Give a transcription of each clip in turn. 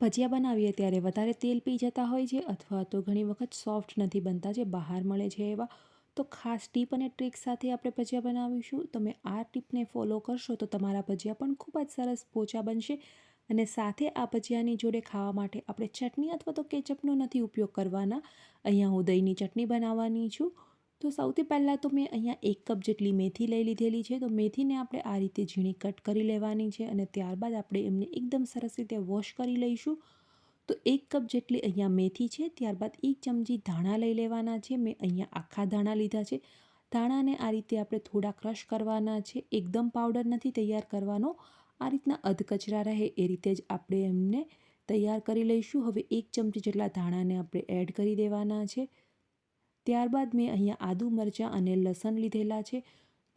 ભજીયા બનાવીએ ત્યારે વધારે તેલ પી જતા હોય છે અથવા તો ઘણી વખત સોફ્ટ નથી બનતા જે બહાર મળે છે એવા. તો ખાસ ટીપ અને ટ્રીક સાથે આપણે ભજીયા બનાવીશું. તમે આ ટીપને ફોલો કરશો તો તમારા ભજીયા પણ ખૂબ જ સરસ પોચા બનશે અને સાથે આ ભજીયાની જોડે ખાવા માટે આપણે ચટણી અથવા તો કેચઅપનો નથી ઉપયોગ કરવાના. અહીંયા હું દહીંની ચટણી બનાવવાની છું. તો સૌથી પહેલાં તો મેં અહીંયા એક કપ જેટલી મેથી લઈ લીધેલી છે. તો મેથીને આપણે આ રીતે ઝીણી કટ કરી લેવાની છે અને ત્યારબાદ આપણે એમને એકદમ સરસ રીતે વોશ કરી લઈશું. તો એક કપ જેટલી અહીંયા મેથી છે. ત્યારબાદ એક ચમચી ધાણા લઈ લેવાના છે. મેં અહીંયા આખા ધાણા લીધા છે. ધાણાને આ રીતે આપણે થોડા ક્રશ કરવાના છે. એકદમ પાવડર નથી તૈયાર કરવાનો. આ રીતના અધકચરા રહે એ રીતે જ આપણે એમને તૈયાર કરી લઈશું. હવે એક ચમચી જેટલા ધાણાને આપણે એડ કરી દેવાના છે. ત્યારબાદ મેં અહીંયા આદુ મરચાં અને લસણ લીધેલા છે.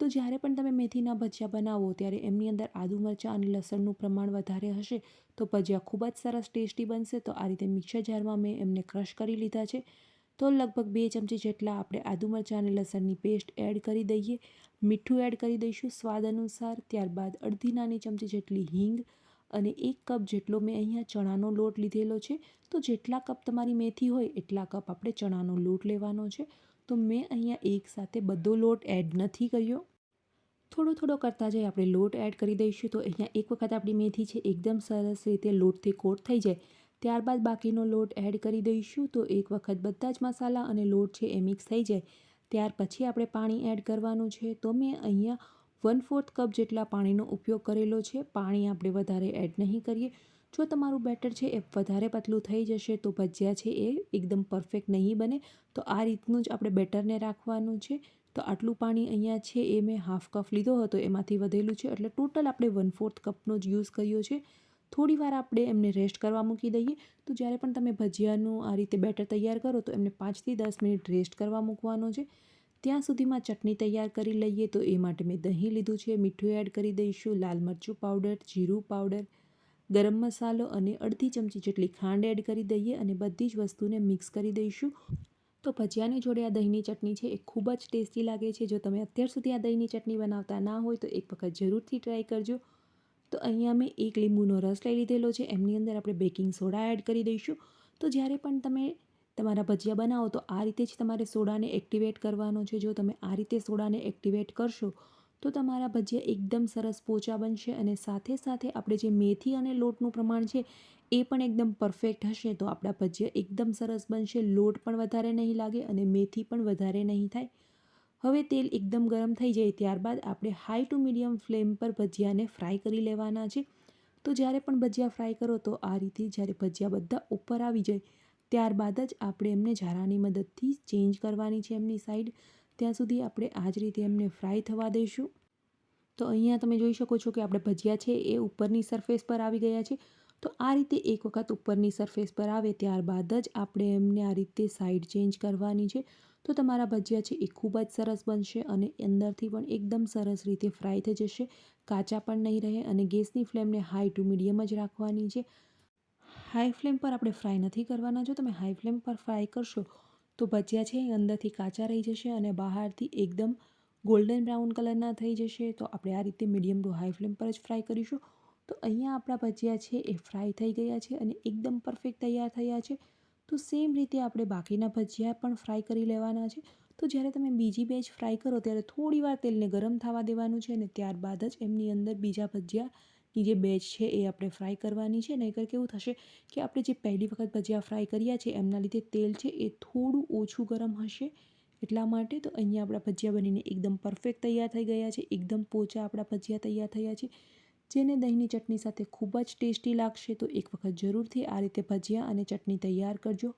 તો જ્યારે પણ તમે મેથીના ભજીયા બનાવો, ત્યારે એમની અંદર આદુ મરચાં અને લસણનું પ્રમાણ વધારે હશે. તો ભજીયા ખૂબ જ સરસ ટેસ્ટી બનશે. તો આ રીતે મિક્સર જારમાં મેં એમને ક્રશ કરી લીધા છે. તો લગભગ બે ચમચી જેટલા આપણે આદુ મરચાં અને લસણની પેસ્ટ એડ કરી દઈએ. મીઠું એડ કરી દઈશું સ્વાદ અનુસાર. ત્યારબાદ અડધી નાની ચમચી જેટલી હિંગ અને એક કપ જેટલો મેં અહીંયા ચણાનો લોટ લીધેલો છે, તો જેટલા કપ તમારી મેથી હોય એટલા કપ આપણે ચણાનો લોટ લેવાનો છે. તો મેં અહીંયા એકસાથે બધો લોટ એડ નથી કર્યો. થોડો થોડો કરતાં જઈ આપણે લોટ એડ કરી દઈશું. તો અહીંયા એક વખત આપણી મેથી છે એકદમ સરસ રીતે લોટથી કોટ થઈ જાય. ત્યારબાદ બાકીનો લોટ એડ કરી દઈશું. તો એક વખત બધા જ મસાલા અને લોટ છે એ મિક્સ થઈ જાય. ત્યાર પછી આપણે પાણી એડ કરવાનું છે. તો મેં અહીંયા વન ફોર્થ કપ જેટલા પાણીનો ઉપયોગ કરેલો છે, પાણી આપણે વધારે એડ નહીં કરીએ. જો તમારું બેટર છે, એ વધારે પતલું થઈ જશે તો ભજીયા છે એ એકદમ પરફેક્ટ નહીં બને. તો આ રીતનું જ આપણે બેટરને રાખવાનું છે. તો આટલું પાણી અહીંયા છે, એ મેં હાફ કપ લીધો હતો, એમાંથી વધેલું છે. એટલે ટોટલ આપણે વન ફોર્થ કપનો જ યુઝ કર્યો છે. થોડી વાર આપણે એમને રેસ્ટ કરવા મૂકી દઈએ. તો જ્યારે પણ તમે ભજીયાનું આ રીતે બેટર તૈયાર કરો, તો એમને પાંચથી દસ મિનિટ રેસ્ટ કરવા મૂકવાનો છે. ત્યાં સુધીમાં ચટણી તૈયાર કરી લઈએ તો એ માટે મેં દહીં લીધું છે, મીઠું એડ કરી દઈશું, લાલ મરચું પાવડર, જીરું પાવડર, ગરમ મસાલો અને અડધી ચમચી જેટલી ખાંડ એડ કરી દઈએ અને બધી જ વસ્તુને મિક્સ કરી દઈશું. તો ભજીયાની જોડે આ દહીંની ચટણી છે એ ખૂબ જ ટેસ્ટી લાગે છે. જો તમે અત્યાર સુધી આ દહીંની ચટણી બનાવતા ના હોય તો એક વખત જરૂરથી ટ્રાય કરજો. તો અહીંયા મેં એક લીંબુનો રસ લઈ લીધેલો છે, એમની અંદર આપણે બેકિંગ સોડા એડ કરી દઈશું. તો જ્યારે પણ તમે તમારા ભજીયા બનાવો, તો આ રીતે જ તમારે સોડાને એક્ટિવેટ કરવાનો છે. જો તમે આ રીતે સોડાને એક્ટિવેટ કરશો, તો તમારા ભજીયા એકદમ સરસ પોચા બનશે અને સાથે સાથે આપણે જે મેથી અને લોટનું પ્રમાણ છે, એ પણ એકદમ પરફેક્ટ હશે. તો આપણા ભજીયા એકદમ સરસ બનશે, લોટ પણ વધારે નહીં લાગે અને મેથી પણ વધારે નહીં થાય. હવે તેલ એકદમ ગરમ થઈ જાય ત્યારબાદ આપણે હાઈ ટુ મીડિયમ ફ્લેમ પર ભજીયાને ફ્રાય કરી લેવાના છે. તો જ્યારે પણ ભજીયા ફ્રાય કરો, તો આ રીતે જ્યારે ભજીયા બધા ઉપર આવી જાય ત્યારબાદ જ આપણે એમને ઝારાની મદદથી ચેન્જ કરવાની છે એમની સાઈડ ત્યાં સુધી આપણે આ જ રીતે એમને ફ્રાય થવા દઈશું. તો અહીંયા તમે જોઈ શકો છો કે આપણે ભજીયા છે એ ઉપરની સરફેસ પર આવી ગયા છે. તો આ રીતે એક વખત ઉપરની સરફેસ પર આવે ત્યારબાદ જ આપણે એમને આ રીતે સાઈડ ચેન્જ કરવાની છે. તો તમારા ભજીયા છે એ ખૂબ જ સરસ બનશે અને અંદરથી પણ એકદમ સરસ રીતે ફ્રાય થઈ જશે. કાચા પણ નહીં રહે અને ગેસની ફ્લેમને હાઈ ટુ મીડિયમ જ રાખવાની છે. હાઈ ફ્લેમ પર આપણે ફ્રાય નથી કરવાના. જો તમે હાઈ ફ્લેમ પર ફ્રાય કરશો, તો ભજીયા છે એ અંદરથી કાચા રહી જશે અને બહારથી એકદમ ગોલ્ડન બ્રાઉન કલરના થઈ જશે. તો આપણે આ રીતે મીડિયમ ટુ હાઈ ફ્લેમ પર જ ફ્રાય કરીશું. તો અહીંયા આપણા ભજીયા છે એ ફ્રાય થઈ ગયા છે અને એકદમ પરફેક્ટ તૈયાર થયા છે. તો સેમ રીતે આપણે બાકીના ભજીયા પણ ફ્રાય કરી લેવાના છે. તો જ્યારે તમે બીજી બેચ ફ્રાય કરો, ત્યારે થોડી વાર તેલને ગરમ થવા દેવાનું છે અને ત્યારબાદ જ એમની અંદર બીજા ભજીયા ની જે બેચ છે એ આપણે ફ્રાય કરવાની છે. નહીંતર કેવું થશે કે આપણે જે પહેલી વખત ભજીયા ફ્રાય કર્યા છે, એમના લીધે તેલ છે એ થોડું ઓછું ગરમ હશે. એટલા માટે તો અહીંયા આપણા ભજીયા બનીને એકદમ પરફેક્ટ તૈયાર થઈ ગયા છે. એકદમ પોચા આપણા ભજીયા તૈયાર થયા છે. જેને દહીંની ચટણી સાથે ખૂબ જ ટેસ્ટી લાગશે તો એક વખત જરૂરથી આ રીતે ભજીયા અને ચટણી તૈયાર કરજો.